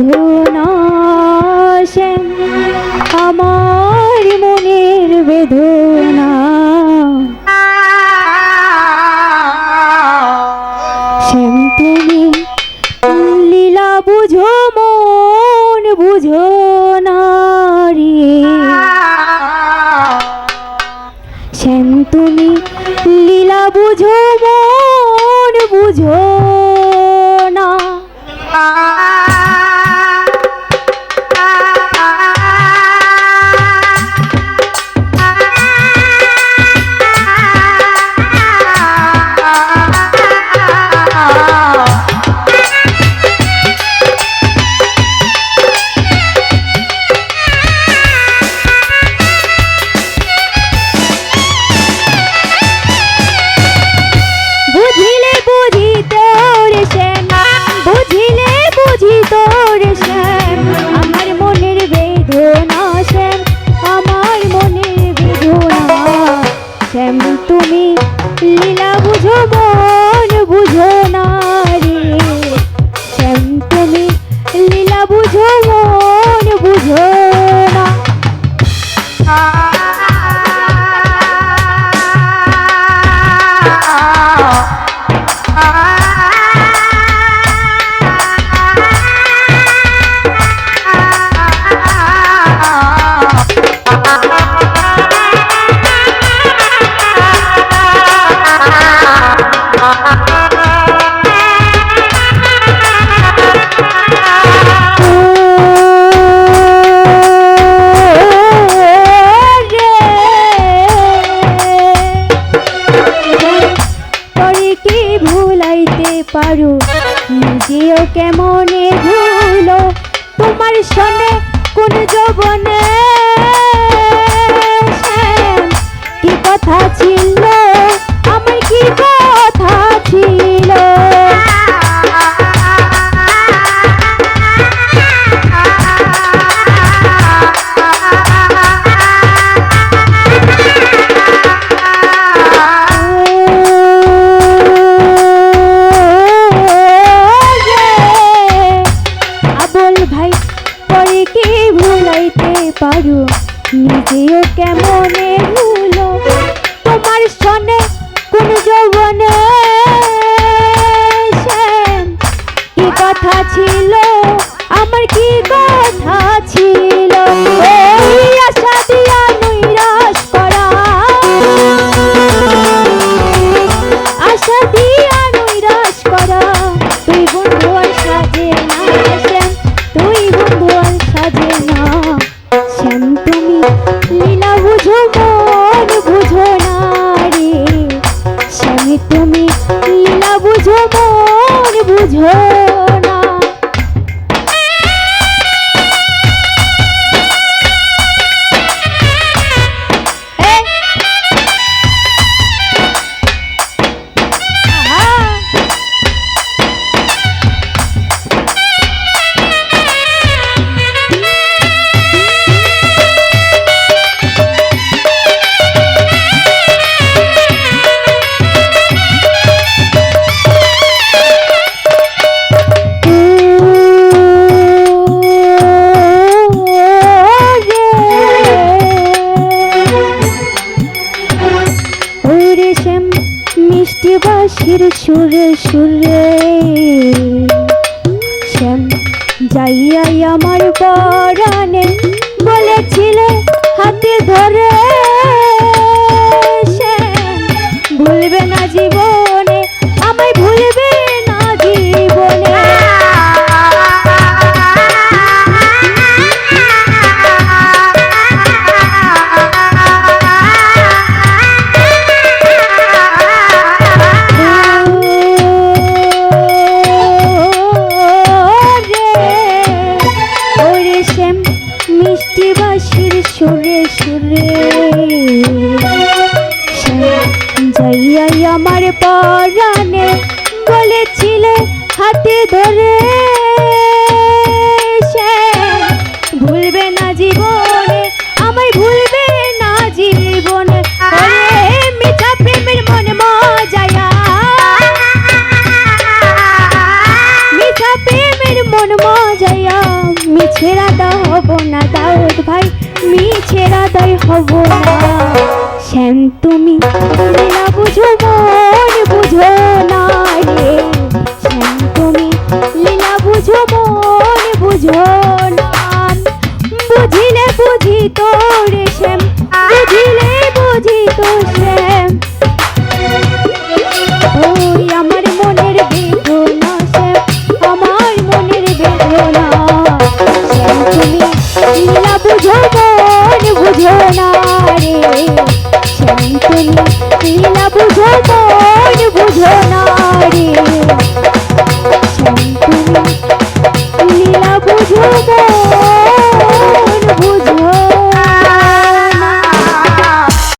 বেদনাশেন আমার মনের বেদনা। শ্যাম তুমি লীলা বুঝো, মন বুঝো নারী শ্যাম তুমি লীলা বুঝো, মন বুঝো লীলা বুঝো মন বুঝো না রে শ্যাম তুমি লীলা বুঝো মন বুঝো না। পারো। নিজেও কেমনে ভুলো? তোমার সঙ্গে কোন যৌবনে পারো? নিজেও কেমন পরাণে বলেছিলে হাতে ধরে একটি বাঁশির সুরে। সুরে যাইয়াই আমার পর কেন তুমি। তুমি বুঝো, মন বুঝো না রে। কেন তুমি, লীলা বুঝো, মন বুঝো না। বুঝিলে বুঝি তোর শ্যাম, বুঝিলে বুঝি তোর শ্যাম।